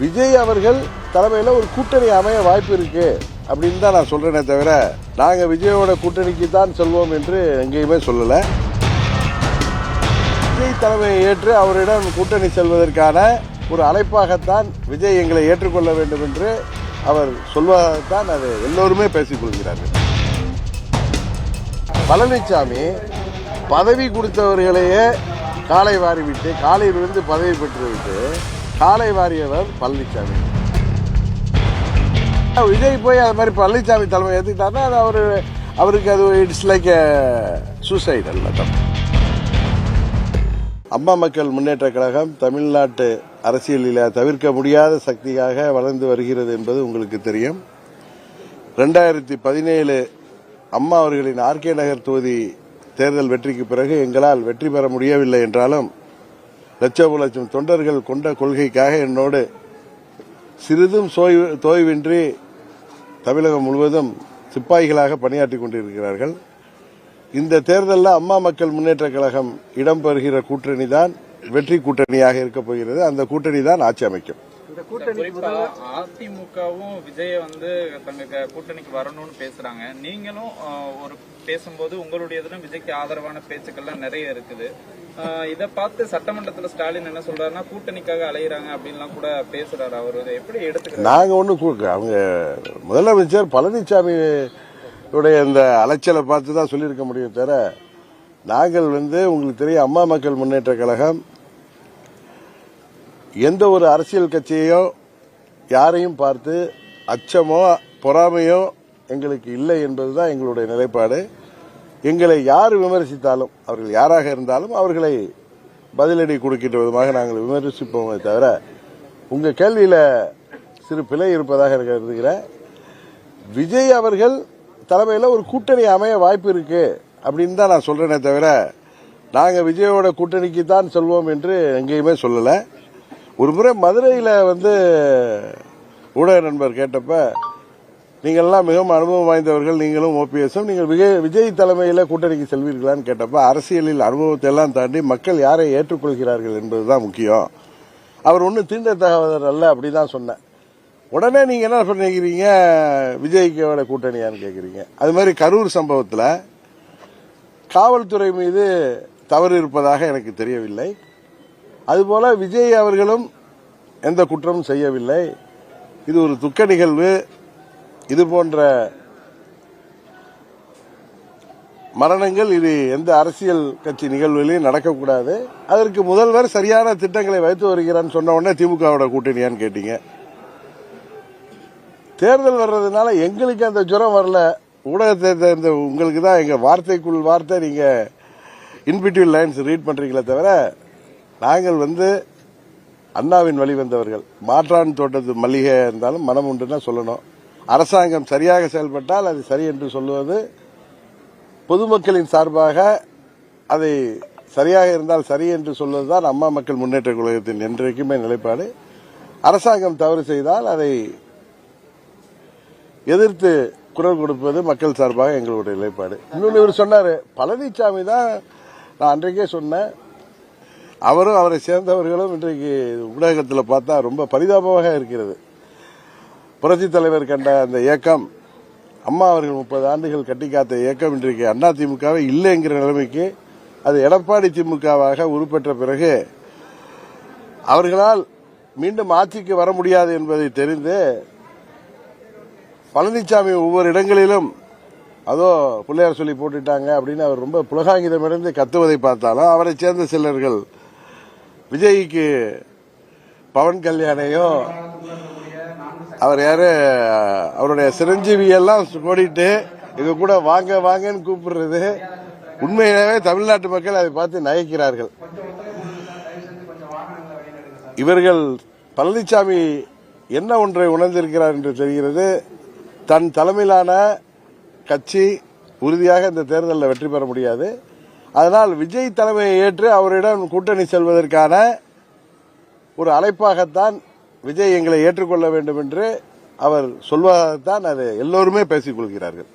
விஜய் அவர்கள் தலைமையில் ஒரு கூட்டணி அமைய வாய்ப்பு இருக்கு அப்படின்னு தான் நான் சொல்றேனே தவிர நாங்கள் விஜயோட கூட்டணிக்கு தான் செல்வோம் என்று எங்கேயுமே சொல்லலை. விஜய் தலைமையை ஏற்று அவரிடம் கூட்டணி செல்வதற்கான ஒரு அழைப்பாகத்தான் விஜய் எங்களை ஏற்றுக்கொள்ள வேண்டும் என்று அவர் சொல்வதாகத்தான் அது எல்லோருமே பேசிக்கொள்கிறார்கள் பழனிசாமி பதவி கொடுத்தவர்களையே காலை வாரிவிட்டு காலையிலிருந்து பதவி பெற்றுவிட்டு காலை வாரியவர் பழனிசாமி விஜய் போய் அது மாதிரி பழனிசாமி தலைமை ஏற்றுக்கிட்டாருன்னா அது அவர் அவருக்கு அது இட்ஸ் லைக் சூசைட் அல்ல தப்பு அம்மா மக்கள் முன்னேற்ற கழகம் தமிழ்நாட்டு அரசியலில் தவிர்க்க முடியாத சக்தியாக வளர்ந்து வருகிறது என்பது உங்களுக்கு தெரியும். ரெண்டாயிரத்தி பதினேழு அம்மா அவர்களின் ஆர்கே நகர் தொகுதி தேர்தல் வெற்றிக்கு பிறகு எங்களால் வெற்றி பெற முடியவில்லை என்றாலும் லட்சம் லட்சம் தொண்டர்கள் கொண்ட கொள்கைக்காக என்னோடு சிறிதும் சோய்வு தோய்வின்றி தமிழகம் முழுவதும் சிப்பாய்களாக பணியாற்றி கொண்டிருக்கிறார்கள். இந்த தேர்தலில் அம்மா மக்கள் முன்னேற்ற கழகம் இடம்பெறுகிற கூட்டணி தான் வெற்றி கூட்டணியாக இருக்க போகிறது. அந்த கூட்டணி தான் ஆட்சி அமைக்கும். இந்த கூட்டணி குறிப்பா அதிமுகவும் விஜய வந்து தங்க கூட்டணிக்கு வரணும்னு பேசுறாங்க. நீங்களும் ஒரு பேசும்போது உங்களுடைய இதுல விஜய்க்கு ஆதரவான பேச்சுக்கள்லாம் நிறைய இருக்குது. இதை பார்த்து சட்டமன்றத்தில் ஸ்டாலின் என்ன சொல்றாருன்னா கூட்டணிக்காக அலையிறாங்க அப்படின்லாம் கூட பேசுறாரு அவர். இதை எப்படி எடுத்துக்கிறாரு? நாங்க ஒண்ணு அவங்க முதலமைச்சர் பழனிசாமி உடைய இந்த அலைச்சலை பார்த்து தான் சொல்லியிருக்க முடியும் தவிர நாங்கள் வந்து உங்களுக்கு தெரியும் அம்மா மக்கள் முன்னேற்ற கழகம் எந்த ஒரு அரசியல் கட்சியையோ யாரையும் பார்த்து அச்சமோ பொறாமையோ எங்களுக்கு இல்லை என்பதுதான் எங்களுடைய நிலைப்பாடு. எங்களை யார் விமர்சித்தாலும் அவர்கள் யாராக இருந்தாலும் அவர்களை பதிலடி கொடுக்கின்ற விதமாக நாங்கள் விமர்சிப்போமே தவிர உங்கள் கேள்வியில் சிறு பிழை இருப்பதாக கருதுகிறேன். விஜய் அவர்கள் தலைமையில் ஒரு கூட்டணி அமைய வாய்ப்பு இருக்கு அப்படின்னு தான் நான் சொல்றேனே தவிர நாங்கள் விஜயோட கூட்டணிக்கு தான் சொல்வோம் என்று எங்கேயுமே சொல்லலை. ஒரு முறை மதுரையில் வந்து ஊடக நண்பர் கேட்டப்ப நீங்கள்லாம் மிகவும் அனுபவம் வாய்ந்தவர்கள் நீங்களும் ஓபிஎஸும் நீங்கள் விஜய் விஜய் தலைமையில் கூட்டணிக்கு செல்வீர்களான்னு கேட்டப்ப அரசியலில் அனுபவத்தை எல்லாம் தாண்டி மக்கள் யாரை ஏற்றுக்கொள்கிறார்கள் என்பதுதான் முக்கியம். அவர் ஒன்றும் தீண்டத்தகாதவர் அல்ல அப்படி தான் சொன்னேன். உடனே நீங்கள் என்ன பண்ணிக்கிறீங்க? விஜய்க்கோட கூட்டணியான்னு கேட்குறீங்க அது மாதிரி கரூர் சம்பவத்தில் காவல்துறை மீது தவறு இருப்பதாக எனக்கு தெரியவில்லை. அதுபோல விஜய் அவர்களும் எந்த குற்றமும் செய்யவில்லை. இது ஒரு துக்க நிகழ்வு. இது போன்ற மரணங்கள் இது எந்த அரசியல் கட்சி நிகழ்வுகளையும் நடக்கக்கூடாது. அதற்கு முதல்வர் சரியான திட்டங்களை வைத்து வருகிறான்னு சொன்ன உடனே திமுகவோட கூட்டணியான்னு கேட்டீங்க. தேர்தல் வர்றதுனால எங்களுக்கு அந்த ஜுரம் வரல. ஊடகத்தை இந்த உங்களுக்கு தான் எங்கள் வார்த்தைக்குள் வார்த்தை நீங்கள் இன்பிட்வீன் லைன்ஸ் ரீட் பண்ணுறீங்களே தவிர நாங்கள் வந்து அண்ணாவின் வழி வந்தவர்கள். மாற்றான் தோட்டத்து மல்லிகை இருந்தாலும் மனம் உண்டுன்னா சொல்லணும். அரசாங்கம் சரியாக செயல்பட்டால் அது சரி என்று சொல்லுவது பொதுமக்களின் சார்பாக அதை சரியாக இருந்தால் சரி என்று சொல்வதுதான் அம்மா மக்கள் முன்னேற்ற கழகத்தின் என்றைக்குமே நிலைப்பாடு. அரசாங்கம் தவறு செய்தால் அதை எதிர்த்து குரல் கொடுப்பது மக்கள் சார்பாக எங்களுடைய நிலைப்பாடு. இன்னொன்று இவர் சொன்னார் பழனிசாமி தான் நான் அன்றைக்கே சொன்னேன். அவரும் அவரை சேர்ந்தவர்களும் இன்றைக்கு ஊடகத்தில் பார்த்தா ரொம்ப பரிதாபமாக இருக்கிறது. புரட்சி தலைவர் கண்ட அந்த இயக்கம் அம்மா அவர்கள் முப்பது ஆண்டுகள் கட்டி காத்த இயக்கம் இன்றைக்கு அண்ணா திமுகவே இல்லைங்கிற நிலைமைக்கு அது எடப்பாடி திமுகவாக உருப்பெற்ற பிறகு அவர்களால் மீண்டும் ஆட்சிக்கு வர முடியாது என்பதை தெரிந்து பழனிசாமி ஒவ்வொரு இடங்களிலும் அதோ பிள்ளையார் சொல்லி போட்டுட்டாங்க அப்படின்னு அவர் ரொம்ப புலகாங்கிதமிருந்து கத்துவதை பார்த்தாலும் அவரை சேர்ந்த சிலர்கள் விஜய்க்கு பவன் கல்யாணையும் அவர் யாரு? அவருடைய சிரஞ்சீவி எல்லாம் கோடிட்டு இது கூட வாங்க வாங்கன்னு கூப்பிடுறது. உண்மையிலேயே தமிழ்நாட்டு மக்கள் அதை பார்த்து நகைக்கிறார்கள். இவர்கள் பழனிசாமி என்ன ஒன்றை உணர்ந்திருக்கிறார் என்று தெரிகிறது? தன் தலைமையிலான கட்சி உறுதியாக இந்த தேர்தலில் வெற்றி பெற முடியாது. அதனால் விஜய் தலைமையை ஏற்று அவரிடம் கூட்டணி செல்வதற்கான ஒரு அழைப்பாகத்தான் விஜய் எங்களை ஏற்றுக்கொள்ள வேண்டும் என்று அவர் சொல்வதாகத்தான் அது எல்லோருமே பேசிக் கொள்கிறார்கள்.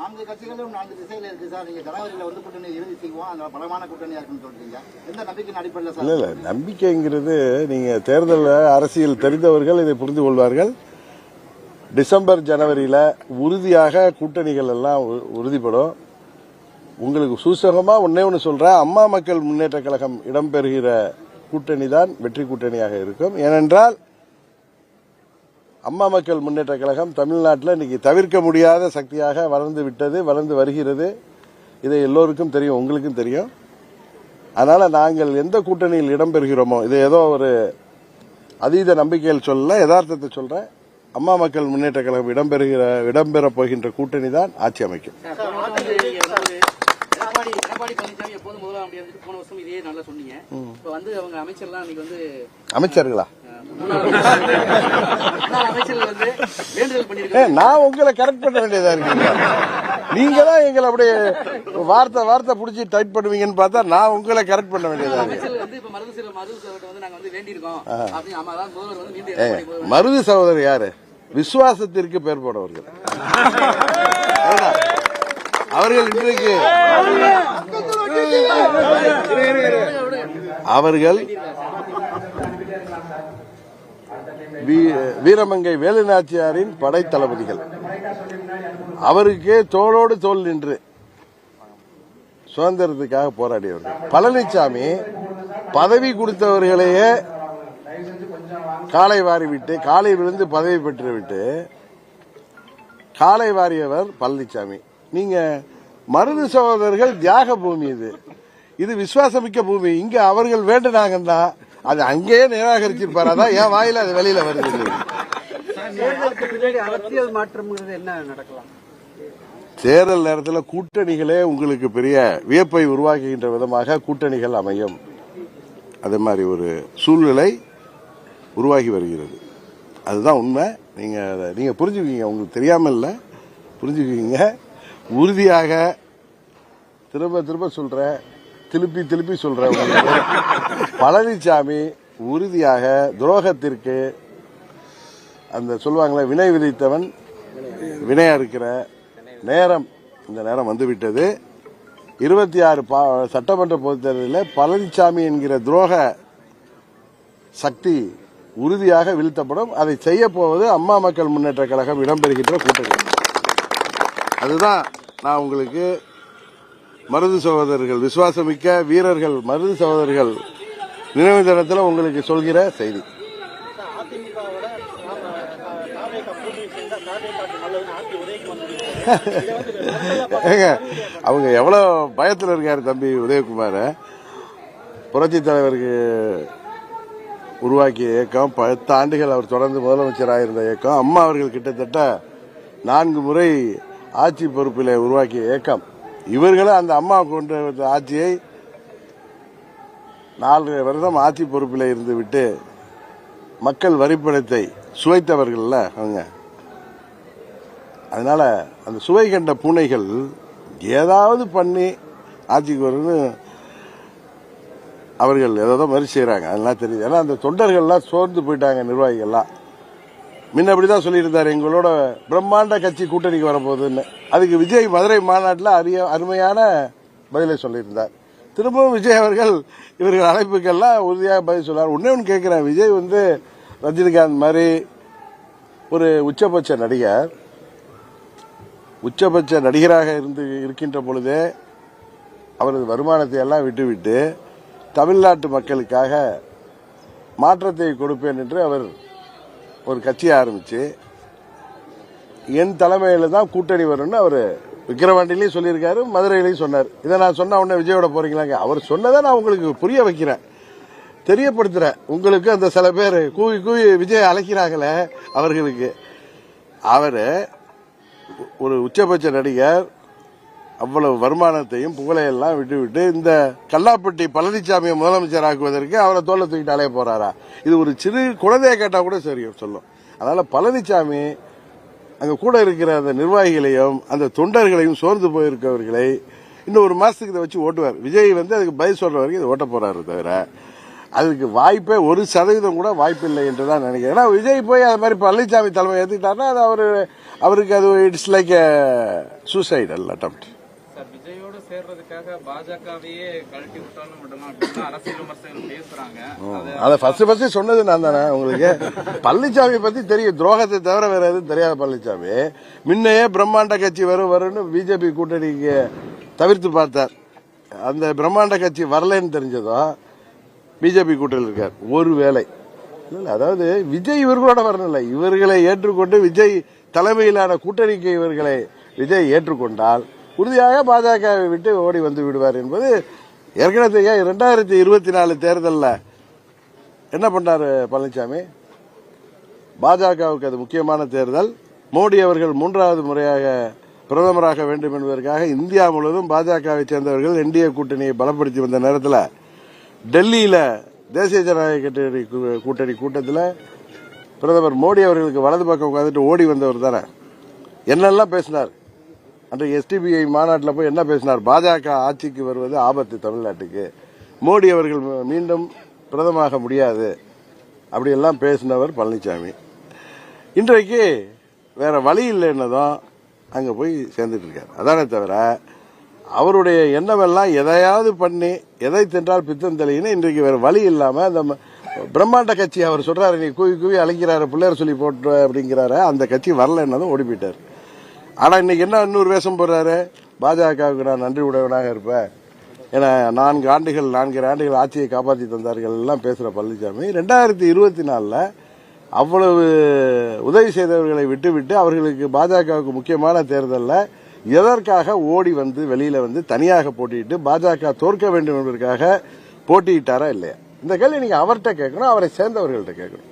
நான்கு கட்சிகளும் நான்கு திசையில இருக்கு சார். நீங்க ஜனவரியில வந்து கூட்டணி இறுதி செய்வோம். அந்த பலமான கூட்டணியா இருக்குன்னு சொல்றீங்க. எந்த நம்பிக்கையின் அடிப்படையில் இல்ல சார்? இல்ல நம்பிக்கைங்கிறது நீங்க தேர்தல் அரசியல் தெரிந்தவர்கள் இதை புரிந்து கொள்வார்கள். டிசம்பர் ஜனவரியில உறுதியாக கூட்டணிகள் எல்லாம் உறுதிப்படும். உங்களுக்கு சூசகமா ஒன்னே ஒன்று சொல்றேன் அம்மா மக்கள் முன்னேற்ற கழகம் இடம்பெறுகிற கூட்டணி தான் வெற்றி கூட்டணியாக இருக்கும். ஏனென்றால் அம்மா மக்கள் முன்னேற்ற கழகம் தமிழ்நாட்டில் இன்னைக்கு தவிர்க்க முடியாத சக்தியாக வளர்ந்து விட்டது வளர்ந்து வருகிறது. இதை எல்லோருக்கும் தெரியும் உங்களுக்கும் தெரியும். அதனால் நாங்கள் எந்த கூட்டணியில் இடம்பெறுகிறோமோ இது ஏதோ ஒரு அதீத நம்பிக்கையில் சொல்ல யதார்த்தத்தை சொல்கிறேன் அம்மா மக்கள் முன்னேற்ற கழகம் இடம்பெறுகிற இடம்பெறப் போகின்ற கூட்டணி தான் ஆட்சி அமைக்கும் எடப்பாடி எடப்பாடி பழனிசாமி எப்போதும் முதலாம் அப்படி இருந்துட்டு போன வருஷம் இதே நல்லா சொன்னீங்க. இப்ப வந்து அவங்க அமைச்சர்லாம் இன்னைக்கு வந்து அமைச்சர்களா? நான் உங்களை கரெக்ட் பண்ண வேண்டியதா இருக்கீங்க நீங்க தான் எங்களை அப்படியே வார்த்தை வார்த்தை புடிச்சு டைட் பண்ணுவீங்கன்னு பார்த்தா நான் உங்களை கரெக்ட் பண்ண வேண்டியதா இருக்கு மருது சகோதரர் யாரு? விசுவாசத்திற்கு பேர் போனவர்கள் ஏன்னா, அவர்கள் இன்றைக்கு அவர்கள் வீ- வீரமங்கை வேலுநாச்சியாரின் படைத்தளபதிகள் அவருக்கே தோளோடு தோல் நின்று சுதந்திரத்துக்காக போராடியவர்கள். பழனிசாமி பதவி கொடுத்தவர்களையே காலை வாரிவிட்டு காலை விழுந்து பதவி பெற்று விட்டு காலை வாரியவர் பழனிசாமி நீங்க மருது சகோதரர்கள் தியாக பூமி இது. இது விசுவாசமிக்க பூமி. இங்க அவர்கள் வேண்டுனாங்கன்னா அது அங்கேயே நிராகரிச்சிருப்பாரு. அதான் என் வாயில அது வெளியில வருது. அரசியல் மாற்றம்ங்கிறது என்ன நடக்கலாம்? தேர்தல் நேரத்தில் கூட்டணிகளே உங்களுக்கு பெரிய வியப்பை உருவாக்குகின்ற விதமாக கூட்டணிகள் அமையும். அதே மாதிரி ஒரு சூழ்நிலை உருவாகி வருகிறது. அதுதான் உண்மை. நீங்க அதை நீங்க புரிஞ்சுக்குவீங்க. உங்களுக்கு தெரியாம இல்ல புரிஞ்சுக்குவீங்க. உறுதியாக திரும்ப திரும்ப சொல்றேன் திருப்பி திருப்பி சொல்றேன் உங்களுக்கு பழனிசாமி உறுதியாக துரோகத்திற்கு அந்த சொல்லுவாங்களே வினை விதித்தவன் வினையா இருக்கிற நேரம் இந்த நேரம் வந்துவிட்டது. இருபத்தி ஆறு சட்டமன்ற பொதுத்தேர்தலில் பழனிசாமி என்கிற துரோக சக்தி உறுதியாக வீழ்த்தப்படும். அதை செய்ய போவது அம்மா மக்கள் முன்னேற்ற கழகம் இடம்பெறுகின்ற கூட்டணி. அதுதான் நான் உங்களுக்கு மருது சகோதரர்கள் விசுவாசமிக்க வீரர்கள் மருது சகோதரர்கள் நினைவு தினத்தில் உங்களுக்கு சொல்கிற செய்தி. ஏங்க அவங்க எவ்வளோ பயத்தில் இருக்காரு தம்பி உதயகுமார். புரட்சி தலைவருக்கு உருவாக்கிய இயக்கம் பத்து ஆண்டுகள் அவர் தொடர்ந்து முதலமைச்சராக இருந்த இயக்கம் அம்மா அவர்கள் கிட்டத்தட்ட நான்கு முறை ஆட்சி பொறுப்பில் உருவாக்கிய இயக்கம். இவர்களும் அந்த அம்மா கொண்டு ஆட்சியை நாலு வருடம் ஆட்சி பொறுப்பில் இருந்து விட்டு மக்கள் வரிப்பணத்தை சுவைத்தவர்கள்ல அவங்க. அதனால அந்த சுவை கண்ட பூனைகள் ஏதாவது பண்ணி ஆட்சிக்கு வரும்னு அவர்கள் ஏதோ மாதிரி செய்கிறாங்க அதெல்லாம் தெரியுது. ஏன்னா அந்த தொண்டர்கள்லாம் சோர்ந்து போயிட்டாங்க நிர்வாகிகள்லாம். முன்ன அப்படிதான் சொல்லியிருந்தார் எங்களோட பிரம்மாண்ட கட்சி கூட்டணிக்கு வரப்போகுதுன்னு. அதுக்கு விஜய் மதுரை மாநாட்டில் அரிய அருமையான பதிலை சொல்லியிருந்தார். திரும்பவும் விஜய் அவர்கள் இவர்கள் அழைப்புக்கெல்லாம் உறுதியாக பதில் சொன்னார் ஒன்னே ஒன்று கேட்குறேன். விஜய் வந்து ரஜினிகாந்த் மாதிரி ஒரு உச்சபட்ச நடிகர். உச்சபட்ச நடிகராக இருந்து இருக்கின்ற பொழுதே அவரது வருமானத்தை எல்லாம் விட்டுவிட்டு தமிழ்நாட்டு மக்களுக்காக மாற்றத்தை கொடுப்பேன் என்று அவர் ஒரு கட்சியை ஆரம்பிச்சு என் தலைமையில தான் கூட்டணி வரும்னு அவர் விக்கிரவாண்டிலையும் சொல்லியிருக்காரு மதுரையிலையும் சொன்னார். இதை நான் சொன்ன உடனே விஜயோட போறீங்களாங்க? அவர் சொன்னதை நான் உங்களுக்கு புரிய வைக்கிறேன். தெரியப்படுத்துறேன். உங்களுக்கு அந்த சில பேர் கூவி கூவி விஜய் அழைக்கிறாங்களே அவர்களுக்கு. அவர் ஒரு உச்சபட்ச நடிகர் அவ்வளவு வருமானத்தையும் புகழையெல்லாம் விட்டுவிட்டு இந்த கல்லாப்பட்டி பழனிசாமியை முதலமைச்சர் ஆக்குவதற்கு அவரை தோல்ல தூக்கிட்டாலே போறாரா? இது ஒரு சிறு குழந்தைய கேட்டா கூட சரி சொல்லும். அதனால பழனிசாமி அங்க கூட இருக்கிற அந்த நிர்வாகிகளையும் அந்த தொண்டர்களையும் சோர்ந்து போயிருக்கவர்களை இன்னும் ஒரு மாசத்துக்கு இதை வச்சு ஓட்டுவார். விஜய் வந்து அதுக்கு பதில் சொல்ற வரைக்கும் இதை ஓட்ட போறாரு தவிர அதுக்கு வாய்ப்பே ஒரு சதவீதம் கூட வாய்ப்பு இல்லை என்று தான் நினைக்கிறேன். ஏன்னா விஜய் போய் அது மாதிரி பழனிசாமி தலைமை ஏற்றுக்கிட்டாருன்னா அது அவர் அவருக்கு அது இட்ஸ் லைக் சூசைடல் அட்டம்ப்ட் சேர்றதுக்காக பாஜகவையே கழட்டி விட்டாலும் அரசியல் விமர்சகர்கள் பேசுறாங்க. அது ஃபர்ஸ்ட் ஃபர்ஸ்ட் சொன்னது நான் தானே உங்களுக்கு? பழனிசாமி பத்தி தெரியும். துரோகத்தை தவிர வேற எதுவும் தெரியாத பழனிசாமி முன்னையே பிரம்மாண்ட கட்சி வரும் வரும்னு பிஜேபி கூட்டணிக்கு தவிர்த்து பார்த்தார். அந்த பிரம்மாண்ட கட்சி வரலைன்னு தெரிஞ்சதும் பிஜேபி கூட்டணியில் இருக்கார். ஒரு வேலை இல்ல, அதாவது விஜய் இவர்களோட வரணும்ல. இவர்களை ஏற்றுக்கொண்டு விஜய் தலைமையிலான கூட்டணிக்கு இவர்களை விஜய் ஏற்றுக்கொண்டால் உறுதியாக பாஜகவை விட்டு ஓடி வந்து விடுவார் என்பது ஏற்கனவே தெரியும். இரண்டாயிரத்தி இருபத்தி நாலு தேர்தலில். என்ன பண்ணார் பழனிசாமி பாஜகவுக்கு அது முக்கியமான தேர்தல். மோடி அவர்கள் மூன்றாவது முறையாக பிரதமராக வேண்டும் என்பதற்காக இந்தியா முழுவதும் பாஜகவை சேர்ந்தவர்கள் என்டிஏ கூட்டணியை பலப்படுத்தி வந்த நேரத்தில் டெல்லியில் தேசிய ஜனநாயக கட்டணி கூட்டணி கூட்டத்தில் பிரதமர் மோடி அவர்களுக்கு வலது பக்கம் உட்காந்துட்டு ஓடி வந்தவர் தானே. என்னெல்லாம் பேசினார்? அன்றைக்கு எஸ்டிபிஐ மாநாட்டில் போய் என்ன பேசினார்? பாஜக ஆட்சிக்கு வருவது ஆபத்து தமிழ்நாட்டுக்கு. மோடி அவர்கள் மீ- மீண்டும் பிரதமாக முடியாது. அப்படியெல்லாம் பேசினவர் பழனிசாமி இன்றைக்கு வேற வழி இல்லைன்னதும் அங்கே போய் சேர்ந்துட்டு இருக்கார். அதானே தவிர அவருடைய எண்ணமெல்லாம் எதையாவது பண்ணி எதை தின்றால் பித்தம் தெளின்னு இன்றைக்கு வேற வழி இல்லாம அந்த பிரம்மாண்ட கட்சி அவர் சொல்றாரு நீ கூவி கூவி அழைக்கிறாரு பிள்ளையார் சொல்லி போட்டு அப்படிங்கிறாரு. அந்த கட்சி வரலன்னதும் ஓடி போயிட்டார். ஆனா இன்னைக்கு என்ன இன்னொரு வேஷம் போடுறாரு? பாஜகவுக்கு நான் நன்றி உடையவனாக இருப்பேன். ஏன்னா நான்கு ஆண்டுகள் நான்கு ஆண்டுகள் ஆட்சியை காப்பாற்றி தந்தார்கள் எல்லாம் பேசுற பழனிசாமி ரெண்டாயிரத்தி இருபத்தி நாலுல அவ்வளவு உதவி செய்தவர்களை விட்டுவிட்டு அவர்களுக்கு பாஜகவுக்கு முக்கியமான தேர்தலில் எதற்காக ஓடி வந்து வெளியில வந்து தனியாக போட்டியிட்டு பாஜக தோற்க வேண்டும் என்பதற்காக போட்டியிட்டாரா இல்லையா? இந்த கேள்வி நீங்க அவர்கிட்ட கேட்கணும் அவரை சேர்ந்தவர்கள்ட்ட கேட்கணும்.